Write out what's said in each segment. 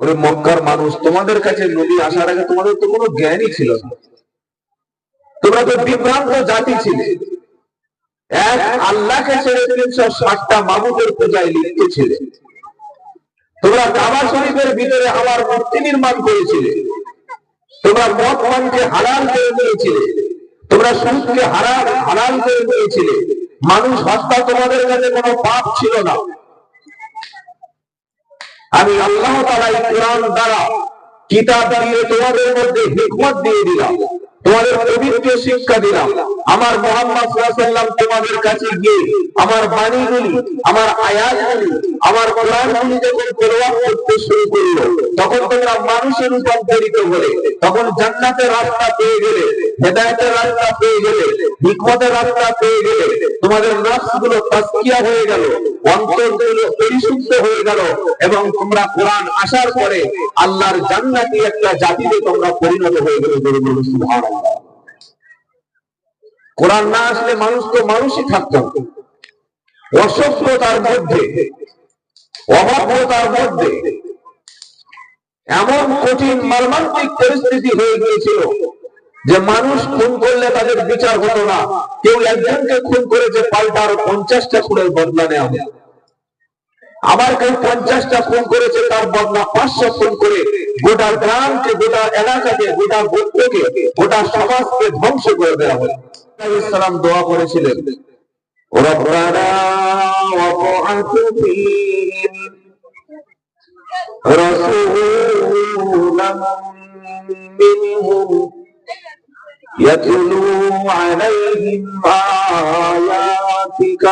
ওরে মক্কার মানুষ, তোমাদের কাছে নবী আসার আগে তোমাদের তো কোনো জ্ঞানই ছিল না। তোমরা তো বিভ্রান্ত জাতি ছিলে। এক আল্লাহকে ছেড়ে তিনশো ষাটটা মাবুদের পূজায় লিপ্ত ছিলে। তোমরা কাবা শরীফের ভিতরে আমার মূর্তি নির্মাণ করেছিলে। তোমরা মদ পানকে হারাম করে নিয়েছিলে তোমরা সুদকে হারাম হারাম করে নিয়েছিলে মানুষ হত্যা তোমাদের কাছে কোনো পাপ ছিল না। আমি আল্লাহ তালা কোরআন দ্বারা কিতাব দিয়ে তোমাদের মধ্যে হিকমত দিয়ে দিলাম। তোমাদের পবিত্র শিক্ষা দিলাম। আমার মোহাম্মদ তোমাদের কাছে গিয়ে আমার বাণীগুলি, আমার আয়াতগুলি, আমার কোরআনগুলি যখন তেলাওয়াত করতে শুরু করল, তখন তোমরা মানুষের রূপান্তরিত হলে, তখন জান্নাতের রাস্তা পেয়ে গেলে, হেদায়েতের রাস্তা পেয়ে গেলে, হিকমতের রাস্তা পেয়ে গেলে, তোমাদের নফসগুলো তাসকিয়া হয়ে গেল, অন্তরগুলো পরিশুদ্ধ হয়ে গেল, এবং তোমরা কোরআন আসার পরে আল্লাহর জান্নাতি একটা জাতিতে তোমরা পরিণত হয়ে গেলে সুবহানাল্লাহ। কোরআন না আসলে মানুষ তো মানুষই থাকতো। অসভ্যতার মধ্যে অভাব্যতার মধ্যে এমন কঠিন মর্মান্তিক পরিস্থিতি হয়ে গিয়েছিল যে মানুষ খুন করলে তাদের বিচার হতো না। কেউ একজনকে খুন করেছে পাল্টা আরও পঞ্চাশটা খুনের বদলা নেওয়া আবার কেউ পঞ্চাশটা খুন করেছে তার বদলা পাঁচশো খুন করে গোটা গ্রামকে গোটা এলাকাকে গোটা গোত্রকে গোটা সমাজকে ধ্বংস করে দেওয়া হয় ইসলাম দোয়া করেছিলেন ربنا وضعت فيهم رسولا منهم يتلو عليهم آياتك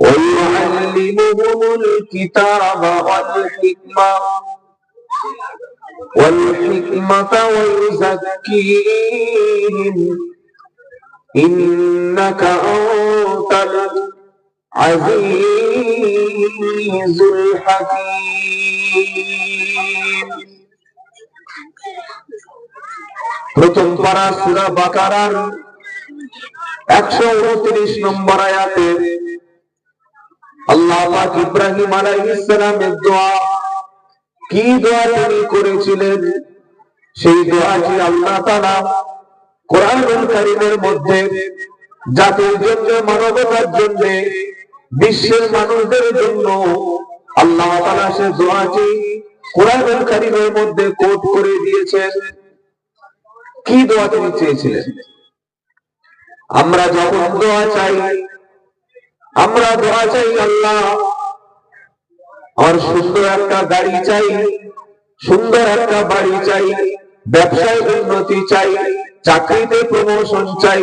ويعلمهم الكتاب والحكمة والحكمة ويزكيهم إنك أنت العزيز الحكيم প্রথম পারা সুরা বাকারার একশো উনত্রিশ নম্বর আয়াতে আল্লাহ পাক ইব্রাহিম আলাইহিস সালামের দোয়া কি দোয়া তিনি করেছিলেন? সেই দোয়াটি আল্লাহ তাআলা কারীমের মধ্যে জাতির জন্য, মানবতার জন্য, বিশ্বের মানুষদের জন্য আল্লাহ তাআলা সে দোয়াটি কোরআনুল কারীমের মধ্যে কোট করে দিয়েছেন। কি দোয়া তিনি চেয়েছিলেন? আমরা যখন দোয়া চাই আমরা দোয়া চাই আল্লাহ। আর সুন্দর একটা গাড়ি চাই, সুন্দর একটা বাড়ি চাই, ব্যবসায় উন্নতি চাই, চাকরিতে প্রমোশন চাই,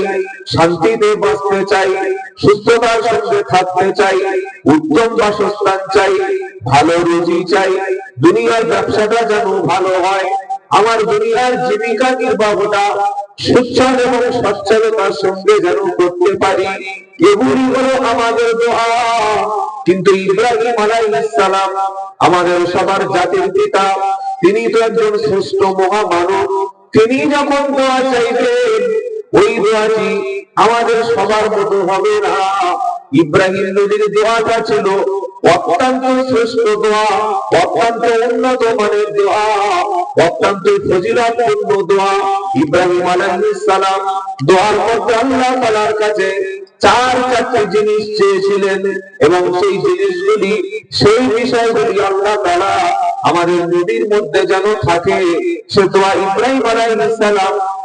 শান্তিতে বাঁচতে চাই, সুস্থতার সঙ্গে থাকতে চাই, উত্তম বাসস্থান চাই, ভালো রুজি চাই, দুনিয়ার ব্যবসাটা যেন ভালো হয়, আমার দুনিয়ার জীবিকা নির্বাহটা এবং সচ্ছলতার সঙ্গে যেন করতে পারি। এগুলি হলো আমাদের দোয়া। কিন্তু ইব্রাহিম আলাইসালাম সালাম আমাদের সবার জাতির পিতা। তিনি তো একজন শ্রেষ্ঠ মহামানব। তিনি যখন দোয়া চাইতেন ওই দোয়াটি আমাদের সবার মতো হবে না। ইব্রাহিম নবীর দোয়াটা ছিল অত্যন্ত শ্রেষ্ঠ দোয়া, অত্যন্ত উন্নত মানের দোয়া, অত্যন্ত ফজিলতপূর্ণ দোয়া। ইব্রাহিম আলাইহিস সালাম দোয়ার মধ্যে আল্লাহ তাআলার কাছে চার চারটি জিনিস চেয়েছিলেন এবং সেই জিনিসগুলি, সেই বিষয়গুলি আল্লাহ তাআলা আমাদের নদীর মধ্যে যেন থাকে, সে দোয়া ইব্রাহিম আলাইহিস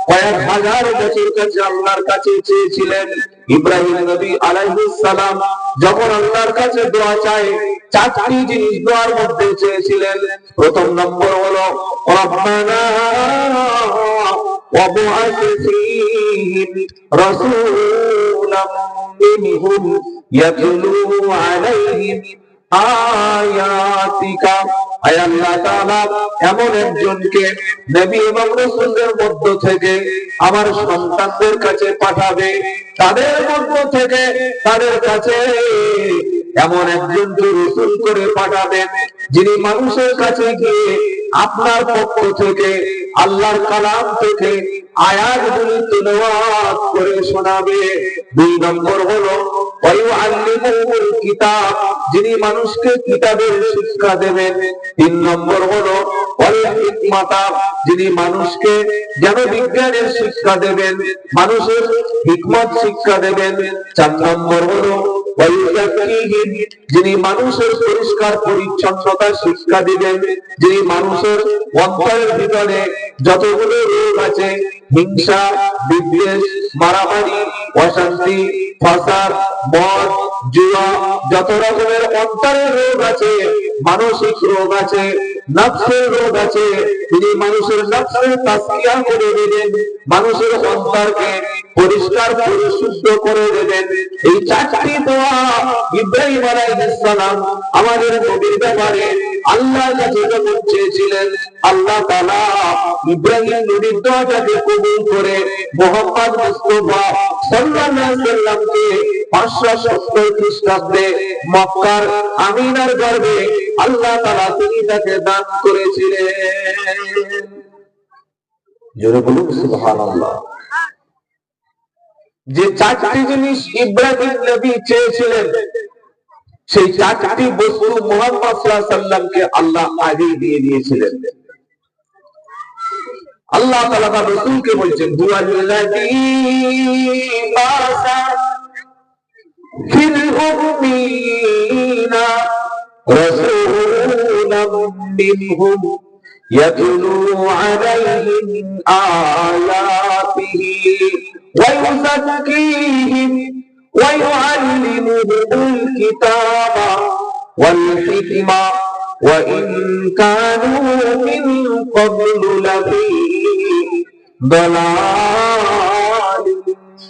কয়েক হাজার বছর কাছে আল্লাহর কাছে চেয়েছিলেন ইব্রাহিম নবী আলাইহিস সালাম যখন আল্লাহর কাছে দোয়া চায় চারটি জিনিস দোয়ার মধ্যে চেয়েছিলেন প্রথম নম্বর হলো রব্বানা وابعث فيهم رسولا منهم يتلو عليهم আয়াতিকা এমন একজনকে নবী এবং রাসূলদের মধ্য থেকে আমার সন্তানদের কাছে পাঠাবে, তাদের মধ্য থেকে তাদের কাছে এমন একজনকে রসুল করে পাঠাবেন, যিনি মানুষের কাছে গিয়ে আপনার পক্ষ থেকে, আল্লাহর কালাম থেকে যিনি মানুষকে শিক্ষা দেবেন। তিন নম্বর যিনি মানুষকে জ্ঞান বিজ্ঞানের শিক্ষা দেবেন, মানুষের হিকমত শিক্ষা দেবেন। চার নম্বর হলো যিনি মানুষের পরিষ্কার পরিচ্ছন্নতা শিক্ষা দিবেন, যিনি মানুষের অন্তরের ভিতরে যতগুলো রোগ আছে, হিংসা, বিদ্বেষ, মারামারি, অশান্তি ফাসাদ মদ যত রকমের অন্তরের রোগ আছে, মানসিক রোগ আছে নফসের রোগ আছে। তিনি মানুষের নফসের তাসকিয়া করে মানুষের অন্তরকে পরিষ্কার পরিশুদ্ধ করে দেবেন। এই চারটি দোয়া ইব্রাহিম আলাইহিস সালাম আমাদের নবীর ব্যাপারে কাছে যখন চেয়েছিলেন, আল্লাহ তাআলা ইব্রাহিম কবুল করে মোহাম্মদ মুস্তাফা সাল্লাল্লাহু আলাইহি সাল্লামকে 570 খ্রিস্টাব্দে মক্কার আমিনার গর্ভে আল্লাহ তাআলা তিনি তাকে দান করেছিলেন। জোরে বলুন, সুবহানাল্লাহ। যে চারটি জিনিস ইব্রাহিম নবী চেয়েছিলেন সেই চারটি বস্তু মোহাম্মদ সাল্লামকে আল্লাহ আগে দিয়ে দিয়েছিলেন আল্লাহ তাআলা তার রাসূলকে বলছেন হুয়াল্লাযী বাসা ফিল উম্মিনা রাসূলাম মিনহুম يتلو عليهم آياته ويزكيهم ويعلمهم الكتاب والحكمة وإن كانوا من قبل لفي ضلال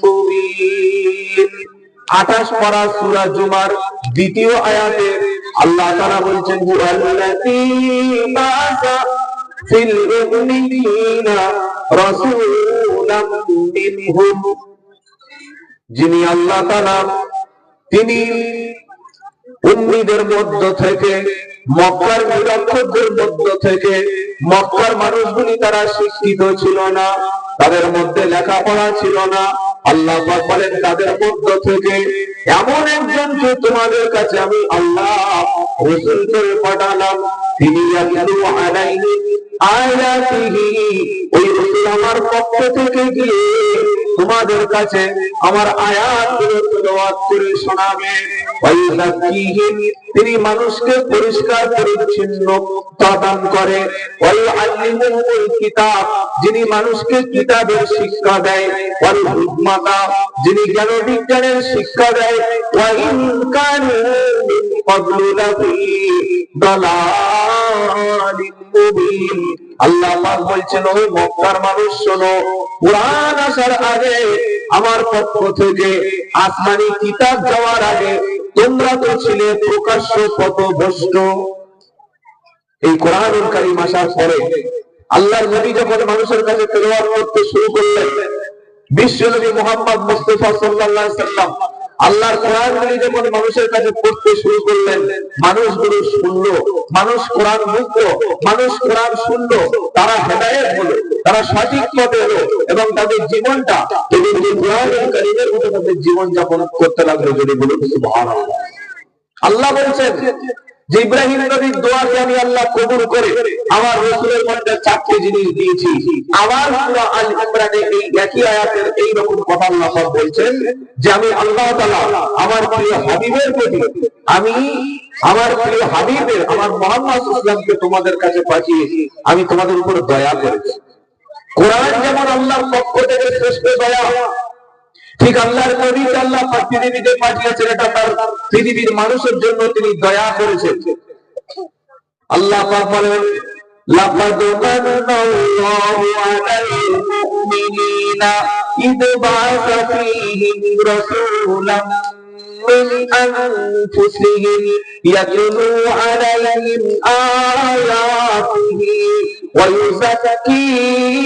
مبين আঠাশ পারা সুরা জুমার দ্বিতীয় আয়াতে আল্লাহ তারা বলছেন হুয়াল্লাযী বাসা ফিল উম্মিয়িনা রাসূলাম মিনহুম যিনি আল্লাহ তাআলা, তিনি উম্মিদের মধ্য থেকে, মক্কার নিরক্ষরদের মধ্য থেকে, মক্কার মানুষগুলি তারা শিক্ষিত ছিল না, তাদের মধ্যে লেখাপড়া ছিল না। আল্লাহ বলেন, তাদের মধ্য থেকে এমন একজনকে তোমাদের কাছে আমি আল্লাহ রসুল করে পাঠালাম। তিনি ওই রসুল আমার পক্ষ থেকে গিয়ে তোমাদের কাছে আমার আয়াত তেলাওয়াত করে শোনাবে। তিনি মানুষকে পরিষ্কার, পরিচ্ছন্ন দান করে। কিতাব, যিনি মানুষকে কিতাবের শিক্ষা দেয়। যিনি জ্ঞান বিজ্ঞানের শিক্ষা দেয়। আমার পক্ষ থেকে আসমানি কিতাব যাওয়ার আগে তোমরা তো ছিলে প্রকাশ্য এই পরে আল্লাহর নবী যখন মানুষের কাছে তেলাওয়াত করতে শুরু করলেন বিশ্বনবী মোহাম্মদ মুস্তাফা আল্লাহর কোরআনগুলি যখন মানুষের কাছে পড়তে শুরু করলেন মানুষগুলো শুনল মানুষ কোরআন বুঝলো মানুষ কোরআন শুনলো তারা হেদায়ত হলো, তারা সঠিক পথে হলো এবং তাদের জীবনটা এবং যে কারীমের মতো তাদের জীবন যাপন করতে লাগল, যদি বলুন আল্লাহ বলছেন যে ইব্রাহিম নবীর দোয়াকে আমি আল্লাহ কবুল করে আমার রসুলের মধ্যে চারটি জিনিস দিয়েছি। আবার সূরা আল ইমরানে এই একই আয়াতের এই রকম কথা আল্লাহ বলছেন যে আমি আল্লাহ তাআলা আমার প্রিয় হাবিবের প্রতি, আমি আমার প্রিয় হাবিবের, আমার মোহাম্মদ ইসলামকে তোমাদের কাছে পাঠিয়েছি, আমি তোমাদের উপর দয়া করেছি। কোরআন যেমন আল্লাহর পক্ষ থেকে শ্রেষ্ঠ দয়া ঠিক আল্লাহর নবীকে আল্লাহ পাক পৃথিবীতে পাঠিয়েছেন এটা তার পৃথিবীর মানুষের জন্য তিনি দয়া করেছেন আল্লাহ পাক বলেন لقد من الله على المؤمنين إذ بعث فيهم رسولا من أنفسهم يتلو عليهم آياته ويزكيهم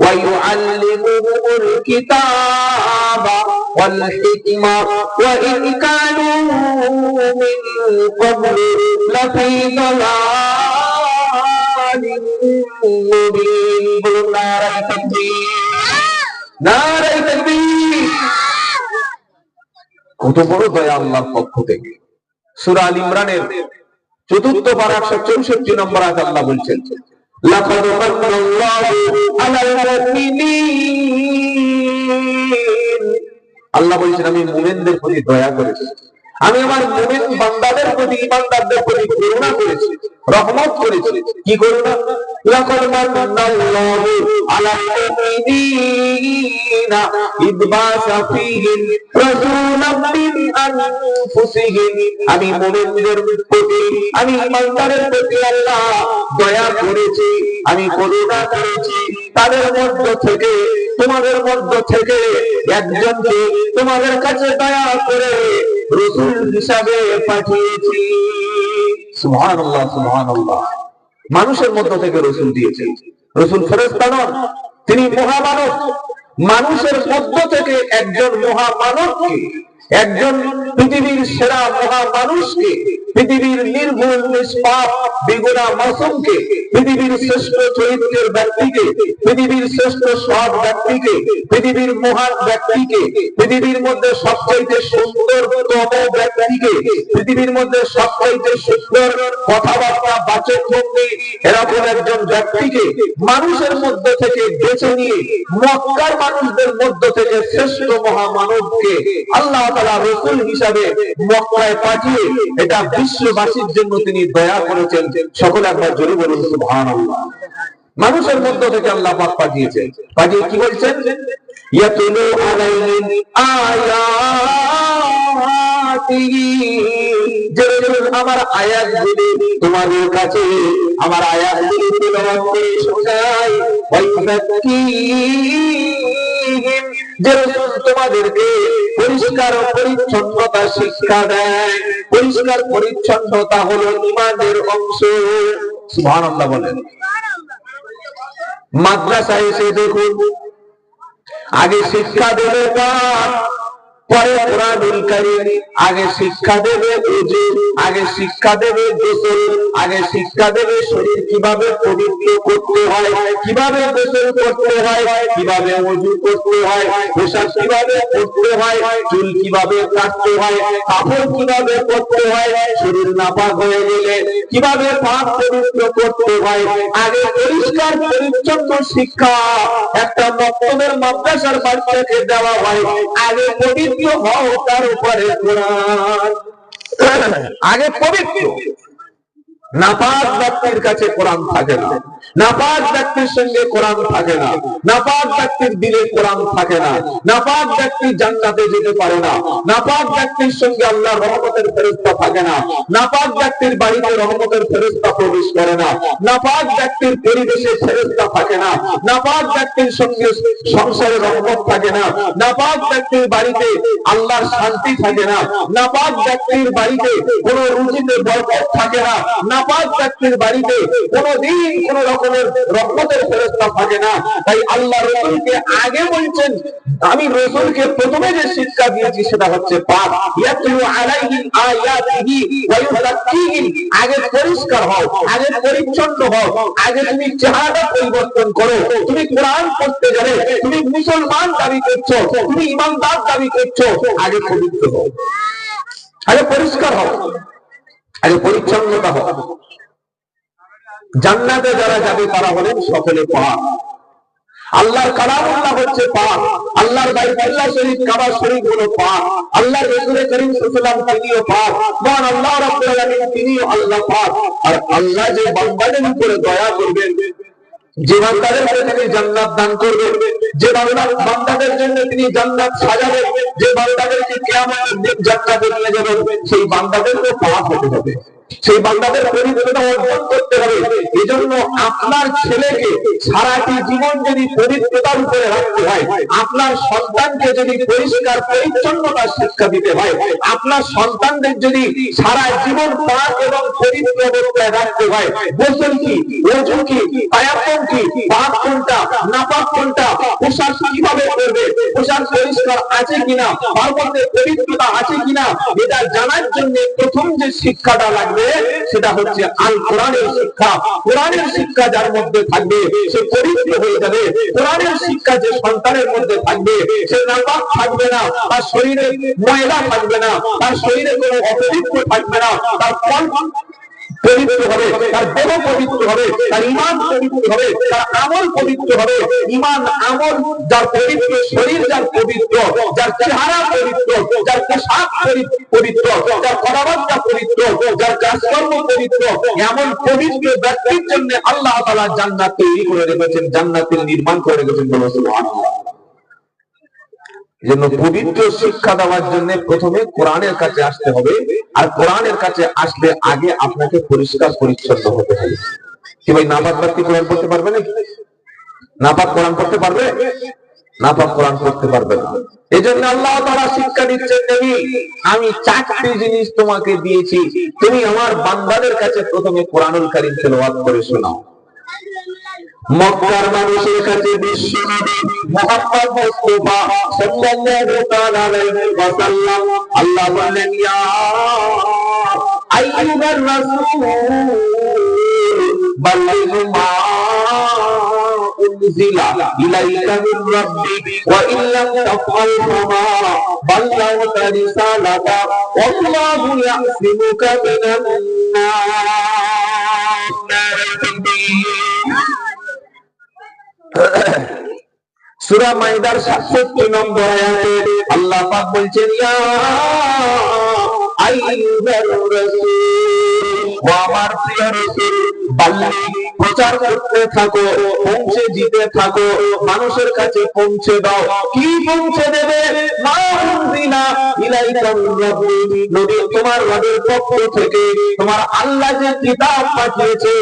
ويعلمهم الكتاب والحكمة وإن كانوا من قبل لفي ضلال মুবিন বলুন নারায়ে তাকবীর নারায়ে তাকবীর কত বড় দয়া আল্লাহর পক্ষ থেকে সূরা আল ইমরানের চতুর্থ পারা একশো চৌষট্টি নম্বর আজ আল্লাহ বলছেন আল্লাহ বলছেন, আমি মুমিনদের প্রতি দয়া করেছি। আমি আমার মুমিন বান্দাদের প্রতি, ইমানদারদের প্রতি করুণা করেছি, রহমত করেছি। কি লাকাদ মান্নাল্লাহু আলাল মুমিনিনা রাসূলাম মিন আমি মুমিনদের প্রতি, আমি ইমানদারের প্রতি আল্লাহ দয়া করেছি, আমি করুণা করেছি। তাদের মধ্য থেকে, তোমাদের মধ্য থেকে একজনকে তোমাদের কাছে দয়া করে মানুষের মধ্য থেকে রসুল দিয়েছেন। রসুল ফেরেশতা নন, তিনি মহামানব। মানুষের মধ্য থেকে একজন মহামানবকে একজন পৃথিবীর সেরা মহামানুষকে, পৃথিবীর নির্ভুল নিষ্পাপ বেগুনা মাসুমকে, পৃথিবীর শ্রেষ্ঠ চরিত্রের ব্যক্তিকে, পৃথিবীর শ্রেষ্ঠ সৎ ব্যক্তিকে, পৃথিবীর মহান ব্যক্তিকে, পৃথিবীর মধ্যে সবচাইতে সুন্দরতম ব্যক্তিকে, পৃথিবীর মধ্যে সবচাইতে সুন্দর কথাবার্তা বাচক ভঙ্গি এরকম একজন ব্যক্তিকে মানুষের মধ্য থেকে বেছে নিয়ে মক্কার মানুষদের মধ্য থেকে শ্রেষ্ঠ মহামানবকে আল্লাহ তাআলা রসুল হিসাবে মক্কায় পাঠিয়ে এটা বিশ্ববাসীর জন্য তিনি দয়া করেছেন। সকলে একবার জোরে বলুন, সুবহানাল্লাহ। মানুষের মধ্য থেকে আল্লাহ পাক পাঠিয়েছেন। পাঠিয়ে কি বলছেন? ইয়াতুলু আলাইহিম আয়াতিহি। আমার আয়াতগুলি তোমাদের কাছে, আমার আয়াতগুলি তেলাওয়াত করে শোনায় ওয়াইযাক্কিহিম যে রসুল তোমাদেরকে পরিষ্কার পরিচ্ছন্নতা শিক্ষা দেয়, পরিষ্কার পরিচ্ছন্নতা হলো ইমানের অংশ। সুবহানাল্লাহ বলেন। মাদ্রাসায় এসে দেখুন, আগে শিক্ষা দেবে পরে কোরআনুল কারীম আগে শিক্ষা দেবে উজু আগে শিক্ষা দেবে গোসল, আগে শিক্ষা দেবে শরীর কীভাবে পবিত্র করতে হয়, কীভাবে গোসল করতে হয়, কীভাবে উজু করতে হয়, পোশাক কীভাবে পরতে হয়, চুল কীভাবে কাটতে হয়, কাপড় কীভাবে পরতে হয়, শরীর নাপাক হয়ে গেলে কীভাবে পাক পবিত্র করতে হয়, আগে পরিষ্কার পরিচ্ছন্ন শিক্ষা, একটা মক্তবের মাদ্রাসার বাচ্চাকে দেওয়া হয়, আগে পবিত্র হও তার উপরে আগে পবিত্র। নাপাক ব্যক্তির কাছে কোরআন থাকে না। নাপাক ব্যক্তির সঙ্গে কোরআন থাকে না। নাপাক ব্যক্তির দিলে কোরআন থাকে না। নাপাক ব্যক্তি জান্নাতে যেতে পারে না। নাপাক ব্যক্তির সঙ্গে আল্লাহ রহমতের ফেরেশতা থাকে না। নাপাক ব্যক্তির বাড়িতে রহমতের ফেরেশতা প্রবেশ করে না। নাপাক ব্যক্তির পরিবেশে ফেরেশতা থাকে না। নাপাক ব্যক্তির সঙ্গে সংসারে রহমত থাকে না। নাপাক ব্যক্তির বাড়িতে আল্লাহর শান্তি থাকে না। নাপাক ব্যক্তির বাড়িতে কোন রুজিতে বরকত থাকে না। ব্যক্তির বাড়িতে কোন রকমের রহমতের ফেরস্তা থাকে না। তাই আল্লাহ রসুলকে আগে বলছেন, আমি রসুলকে প্রথমে যে শিক্ষা দিয়েছি সেটা হচ্ছে ইউযাক্কিহিম। আগে পরিষ্কার হও, আগে পরিচ্ছন্ন হও, আগে তুমি চেহারাটা পরিবর্তন করো। তুমি কোরআন পড়তে গেলে, তুমি মুসলমান দাবি করছ, তুমি ইমানদার দাবি করছ, আগে পবিত্র হও। আগে পরিষ্কার হও। আগে পরিচ্ছন্নতা হোক জান্নাতে যারা যাবে, তারা হলেন সকলে পাক। আল্লাহর কালামুল্লাহ হচ্ছে পাক। আল্লাহর বাইতুল্লাহ শরীফ, কাবা শরীফ হলো পাক। আল্লাহর রসুলের করিম আলাইহি তিনিও পাক। মহান আল্লাহ রাব্বুল তিনিও আল্লাহ পাক। আর আল্লাহ যে বান্দাদের উপরে দয়া করবেন যে বান্দাদেরকে তিনি জান্নাত দান করবেন যে বান্দা বান্দাদের জন্য তিনি জান্নাত সাজাবেন যে বান্দাদেরকে কেয়ামতের দিন জান্নাতে নিয়ে যাবেন সেই বান্দাদেরকে পাওয়া হতে হবে। সেই বান্দাদের পরিচয়টা অর্জন করতে হবে। এজন্য আপনার ছেলেকে সারাটি জীবন যদি পবিত্রতার উপরে রাখতে হয়, আপনার সন্তানকে যদি পরিষ্কার পরিচ্ছন্নতার শিক্ষা দিতে হয়, আপনার সন্তানদের যদি সারা জীবন পাক এবং পবিত্র অবস্থায় রাখতে হয়, গোসল কি ওজু কি তায়াম্মুম কি পাক কোনটা, নাপাক কোনটা, পোশাক কীভাবে করবে পোশাক পরিষ্কার আছে কিনা তার পবিত্রতা আছে কিনা, এটা জানার জন্য প্রথম যে শিক্ষাটা লাগবে থাকবে সেটা হচ্ছে আল কোরআনের শিক্ষা। কোরআনের শিক্ষা যার মধ্যে থাকবে, সে পবিত্র হয়ে যাবে। কোরআনের শিক্ষা যে সন্তানের মধ্যে থাকবে, সে নাপাক থাকবে না, তার শরীরে ময়লা থাকবে না, তার শরীরে কোনো অপবিত্র থাকবে না, তার ফল পবিত্র হবে, তার দেহ পবিত্র হবে, তার ইমান পবিত্র হবে, তার আমল পবিত্র হবে। ইমান, আমল যার পবিত্র, শরীর যার পবিত্র, যার চেহারা যার পোশাক পবিত্র, যার কথাবার্তা পবিত্র, যার কাজকর্ম পবিত্র, এমন পবিত্র ব্যক্তির জন্য আল্লাহ তাআলা জান্নাত তৈরি করে রেখেছেন, জান্নাতের নির্মাণ করে রেখেছেন বলো জন্য পবিত্র শিক্ষা দেওয়ার জন্য প্রথমে কোরআনের কাছে আসতে হবে, আর কোরআনের কাছে আসলে আগে আপনাকে পরিষ্কার, পরিচ্ছন্ন হতে হবে। কি ভাই নাপাক ব্যক্তি কোরআন পড়তে পারবে নাকি? নাপাক কোরআন পড়তে পারবে? নাপাক কোরআন পড়তে পারবে না। এই জন্য আল্লাহ তারা শিক্ষা দিচ্ছেন নবী আমি চারটি জিনিস তোমাকে দিয়েছি। তুমি আমার বান্দাদের কাছে প্রথমে কোরআনুল কারীম তেলাওয়াত করে শোনাও। মক্কার মানুষের কাছে বিশ্বনবী মুহাম্মদ মুস্তাফা সাল্লাল্লাহু তাআলা আলাইহি ওয়াসাল্লাম, আল্লাহ বললেন, ইয়া আইয়ুহার রাসূল, বাল্লিগ মা উনজিলা ইলাইকা মির রাব্বিক ওয়া ইন লাম তাফআল ফামা বাল্লাগতা রিসালাতা ওয়াল্লাহু ইয়াসিমুকা মিনান নাস মাইদার 67 নম্বর আয়াতে আল্লাহ পাক বলছেন ইয়া আইয়ুহার রাসূল ও আমার প্রিয় রাসূল বাল্লি প্রচার করতে থাকো, পৌঁছে দিতে থাকো, মানুষের কাছে পৌঁছে দাও। কি পৌঁছে দেবে? তোমার রবের পক্ষ থেকে তোমার আল্লাহ যে কিতাব পাঠিয়েছে,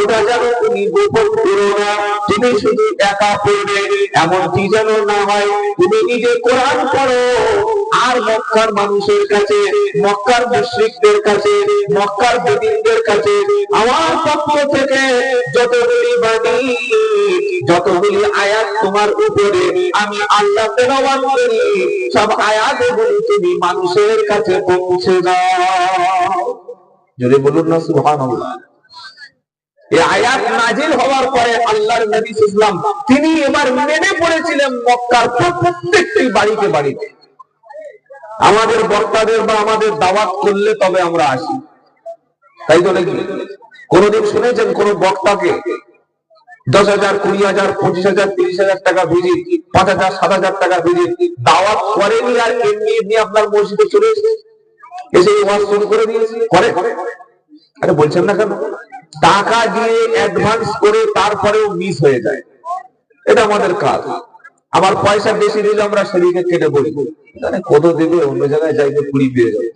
ওটা যেন তুমি গোপন করো না। তুমি শুধু একা পড়বে, এমনটি যেন না হয়। তুমি নিজে কোরআন পড়ো। আর মক্কার মানুষের কাছে, মক্কার মুশরিকদের কাছে, মক্কার বেদিনদের কাছে আমার পক্ষ থেকে যতগুলি বাণী, যতগুলি আয়াত তোমার উপরে আমি আল্লাহ তেলাওয়াত করি, সব আয়াতগুলি তুমি মানুষের কাছে পৌঁছে দাও। যদি বলুন না, সুবহানাল্লাহ। এই আয়াত নাজিল হওয়ার পরে আল্লাহর নবী ইসলাম তিনি এবার মেনে পড়েছিলেন মক্কার প্রত্যেকটি বাড়িতে বাড়িতে। আমাদের বক্তাদের বা আমাদের দাওয়াত করলে তবে আমরা আসি। তাই তো নাকি কোনদিন শুনেছেন কোন বক্তাকে? দশ হাজার, কুড়ি হাজার, পঁচিশ হাজার, তিরিশ হাজার টাকা ভিজিট পাঁচ হাজার, সাত হাজার টাকা ভিজিট দাওয়াত করেনি আর এমনি এমনি আপনার মসজিদে চলে এসে এই ওয়াজ শুরু করে দিয়েছে। করে? আরে বলছেন না কেন? টাকা দিয়ে অ্যাডভান্স করে তারপরেও মিস হয়ে যায়। এটা আমাদের কাজ। আমার পয়সা বেশি দিলে আমরা সেদিকে কেটে বলব কত দেবে অন্য জায়গায় যাইবে কুড়ি পেয়ে যাবে।